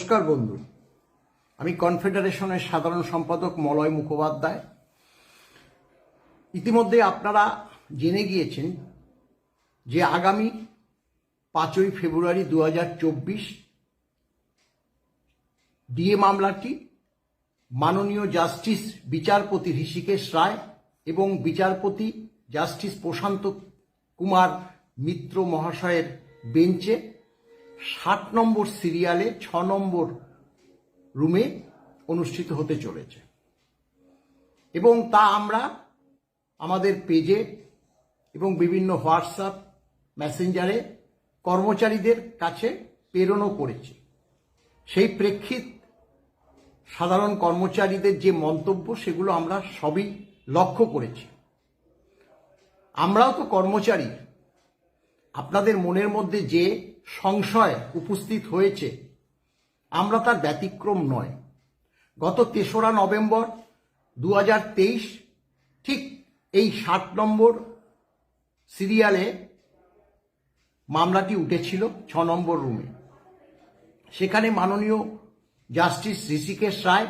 নমস্কার বন্ধু। আমি কনফেডারেশনের সাধারণ সম্পাদক মলয় মুখোপাধ্যায়। ইতিমধ্যে আপনারা জেনে গিয়েছেন যে আগামী পাঁচই ফেব্রুয়ারি দু হাজার চব্বিশ ডিএ মামলাটি মাননীয় জাস্টিস বিচারপতি ঋষিকেশ রায় এবং বিচারপতি জাস্টিস প্রশান্ত কুমার মিত্র মহাশয়ের বেঞ্চে ষাট নম্বর সিরিয়ালে ছ নম্বর রুমে অনুষ্ঠিত হতে চলেছে। এবং তা আমরা আমাদের পেজে এবং বিভিন্ন হোয়াটসঅ্যাপ মেসেঞ্জারে কর্মচারীদের কাছে প্রেরণও করেছি। সেই প্রেক্ষিত সাধারণ কর্মচারীদের যে মন্তব্য, সেগুলো আমরা সবই লক্ষ্য করেছি। আমরাও তো কর্মচারী। আপনাদের মনের মধ্যে যে সংশয় উপস্থিত হয়েছে। আমরা তার ব্যতিক্রম নয়। গত তেসরা নভেম্বর দু হাজার তেইশ ঠিক এই ষাট নম্বর সিরিয়ালে মামলাটি উঠেছিল ছ নম্বর রুমে। সেখানে মাননীয় জাস্টিস ঋষিকেশ রায়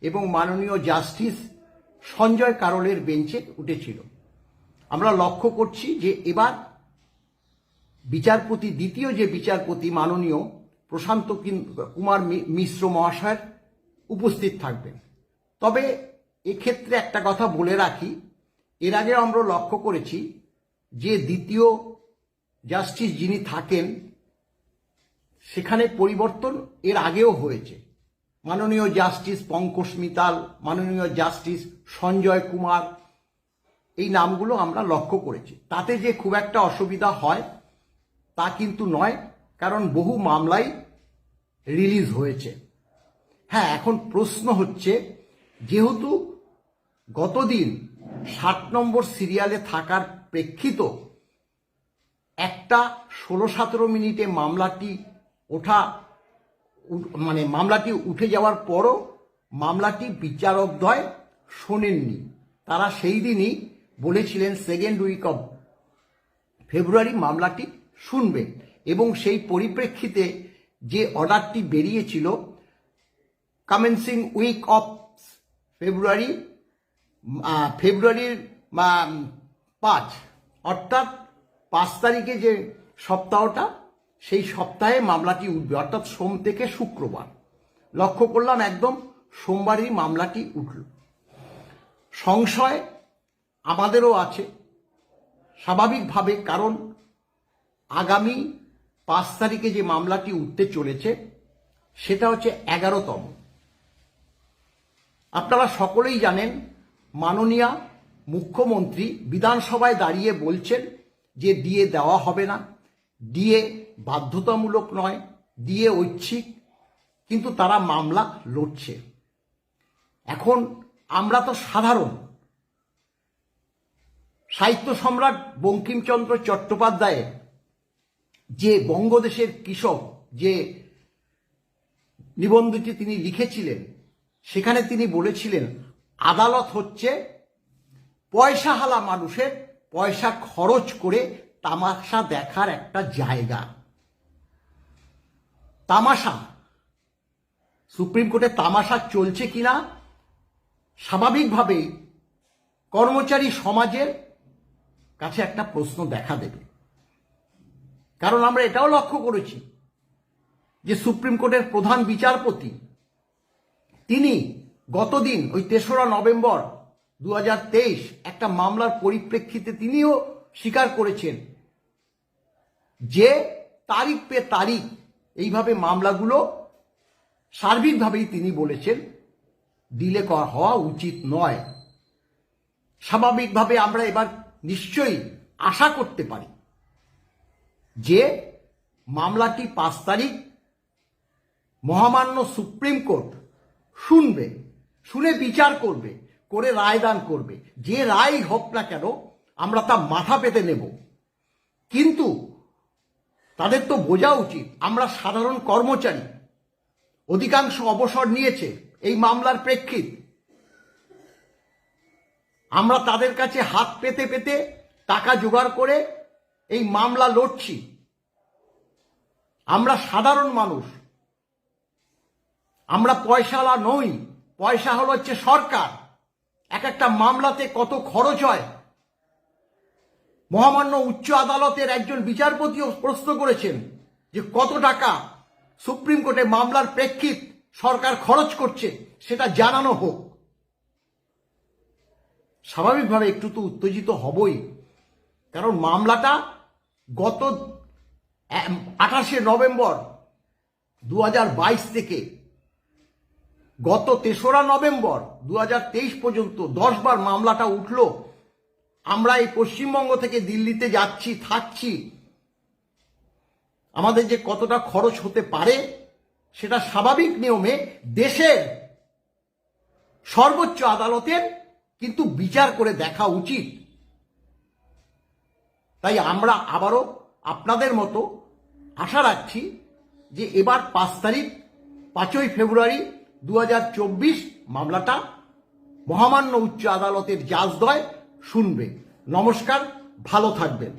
এবং মাননীয় জাস্টিস সঞ্জয় কারলের বেঞ্চে উঠেছিল। আমরা লক্ষ্য করছি যে এবার বিচারপতি, দ্বিতীয় যে বিচারপতি মাননীয় প্রশান্ত কুমার মিশ্র মহাশয়ের উপস্থিত থাকবেন। তবে এক্ষেত্রে একটা কথা বলে রাখি, এর আগে আমরা লক্ষ্য করেছি যে দ্বিতীয় জাস্টিস যিনি থাকেন, সেখানে পরিবর্তন এর আগেও হয়েছে। মাননীয় জাস্টিস পঙ্কজ মিতাল, মাননীয় জাস্টিস সঞ্জয় কুমার, এই নামগুলো আমরা লক্ষ্য করেছি। তাতে যে খুব একটা অসুবিধা হয় তা কিন্তু নয়, কারণ বহু মামলাই রিলিজ হয়েছে। হ্যাঁ এখন প্রশ্ন হচ্ছে, যেহেতু গতদিন ষাট নম্বর সিরিয়ালে থাকার প্রেক্ষিত একটা ষোলো সতেরো মিনিটে মামলাটি ওঠা মানে মামলাটি উঠে যাওয়ার পরও মামলাটি বিচারকদ্বয় শোনেননি। তারা সেই দিনই বলেছিলেন, সেকেন্ড উইক অফ ফেব্রুয়ারি মামলাটি শুনবে এবং সেই পরিপ্রেক্ষিতে যে অর্ডারটি বেরিয়েছিল কামেন্সিং উইক অফ ফেব্রুয়ারি ফেব্রুয়ারির পাঁচ, অর্থাৎ পাঁচ তারিখে যে সপ্তাহটা, সেই সপ্তাহে মামলাটি উঠবে, অর্থাৎ সোম থেকে শুক্রবার। লক্ষ্য করলাম একদম সোমবারই মামলাটি উঠল। সংশয় আমাদেরও আছে, স্বাভাবিকভাবে, কারণ আগামী পাঁচ তারিখে যে মামলাটি উঠতে চলেছে, সেটা হচ্ছে এগারোতম। আপনারা সকলেই জানেন, মাননীয়া মুখ্যমন্ত্রী বিধানসভায় দাঁড়িয়ে বলছেন যে ডিএ দেওয়া হবে না। ডিএ বাধ্যতামূলক নয়, ডিএ ঐচ্ছিক, কিন্তু তারা মামলা লড়ছে। এখন আমরা তো সাধারণ। সাহিত্য সম্রাট বঙ্কিমচন্দ্র চট্টোপাধ্যায়ের যে বঙ্গদেশের কৃষক যে নিবন্ধটি তিনি লিখেছিলেন, সেখানে তিনি বলেছিলেন, আদালত হচ্ছে পয়সাহালা মানুষের পয়সা খরচ করে তামাশা দেখার একটা জায়গা। তামাশা, সুপ্রিম কোর্টে তামাশা চলছে কিনা, স্বাভাবিকভাবেই কর্মচারী সমাজের কাছে একটা প্রশ্ন দেখা দেবে। কারণ আমরা এটাও লক্ষ্য করেছি যে সুপ্রিম কোর্টের প্রধান বিচারপতি, তিনি গতদিন ওই তেসরা নভেম্বর দু হাজার তেইশ একটা মামলার পরিপ্রেক্ষিতে তিনিও স্বীকার করেছেন যে তারিখ পে তারিখ এইভাবে মামলাগুলো সার্বিকভাবেই তিনি বলেছেন দিলে করা হওয়া উচিত নয়। স্বাভাবিকভাবে আমরা এবার নিশ্চয়ই আশা করতে পারি। যে মামলাটি পাঁচ তারিখ মহামান্য সুপ্রিম কোর্ট শুনবে, শুনে বিচার করবে, করে রায়দান করবে। যে রায় হোক না কেন, আমরা তা মাথা পেতে নেব। কিন্তু তাদের তো বোঝা উচিত, আমরা সাধারণ কর্মচারী। অধিকাংশ অবসর নিয়েছে এই মামলার প্রেক্ষিত। আমরা তাদের কাছে হাত পেতে পেতে টাকা জোগাড় করে এই মামলা লড়ছি। আমরা সাধারণ মানুষ। আমরা পয়সাওয়ালা নই, পয়সা হলো হচ্ছে সরকার। এক একটা মামলাতে কত খরচ হয়। মহামান্য উচ্চ আদালতের একজন বিচারপতিও প্রশ্ন করেছেন যে কত টাকা সুপ্রিম কোর্টে মামলার প্রেক্ষিত সরকার খরচ করছে, সেটা জানানো হোক। স্বাভাবিকভাবে একটু তো উত্তেজিত হবই, কারণ মামলাটা গত আঠাশে নভেম্বর দু হাজার বাইশ থেকে গত তেসরা নভেম্বর দু হাজার তেইশ পর্যন্ত দশ বার মামলাটা উঠল। আমরা এই পশ্চিমবঙ্গ থেকে দিল্লিতে যাচ্ছি, থাকছি। আমাদের যে কতটা খরচ হতে পারে সেটা স্বাভাবিক নিয়মে দেশের সর্বোচ্চ আদালতের কিন্তু বিচার করে দেখা উচিত। তাই আমরা আবারও আপনাদের মতো আশা রাখছি যে এবার পাঁচ তারিখ, পাঁচই ফেব্রুয়ারি দু হাজার চব্বিশ মামলাটা মহামান্য উচ্চ আদালতের জাজদয় শুনবে। নমস্কার, ভালো থাকবেন।